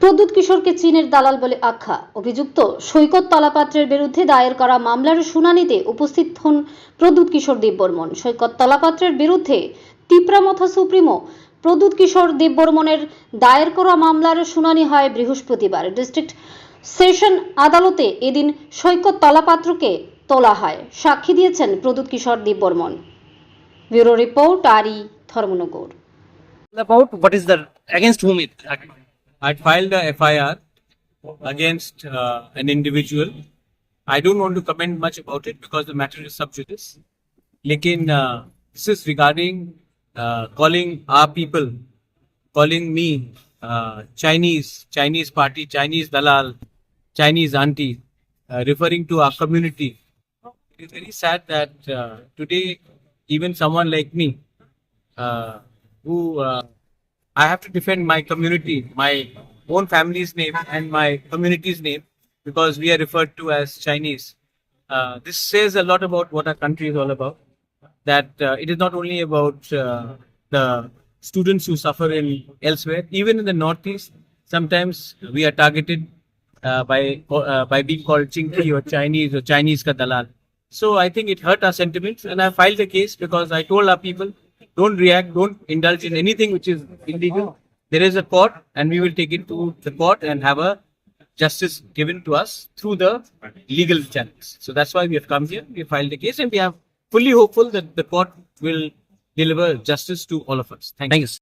প্রদ্যুৎ কিশোরকে চীনের দালাল বলে আখ্যা। অভিযুক্ত সৈকত তলাপাত্রের বিরুদ্ধে দায়ের করা মামলার শুনানিতে উপস্থিত হন প্রদ্যুৎ কিশোর দেববর্মন। সৈকত তলাপাত্রের বিরুদ্ধে তিপ্রামথা সুপ্রিমো প্রদ্যুৎ কিশোর দেববর্মনের দায়ের করা মামলার শুনানি হয় বৃহস্পতিবার। ডিস্ট্রিক্ট সেশন আদালতে এদিন সৈকত তলাপাত্রকে তোলা হয়। সাক্ষী দিয়েছেন প্রদ্যুৎ কিশোর দেববর্মন। ব্যুরো রিপোর্ট আরি Dharmanagar. About what is the against whom it I filed a FIR against uh, an individual. I don't want to comment much about it because the matter is sub judice. Lekin uh, this is regarding uh, calling our people, calling me uh, Chinese, Chinese party, Chinese dalal, Chinese auntie, uh, referring to our community. It's very sad that uh, today even someone like me, uh, who uh, I have to defend my community, my own family's name and my community's name because we are referred to as Chinese. Uh, this says a lot about what our country is all about. That uh, it is not only about uh, the students who suffer in elsewhere, even in the northeast. Sometimes we are targeted uh, by uh, by being called Chinky or Chinese or Chinese ka dalal. So I think it hurt our sentiments, and I filed a case because I told our people, don't react, don't indulge in anything which is illegal. There is a court, and we will take it to the court and have a justice given to us through the legal channels. So that's why we have come here. We filed a case, and we are fully hopeful that the court will deliver justice to all of us. Thank, thank you.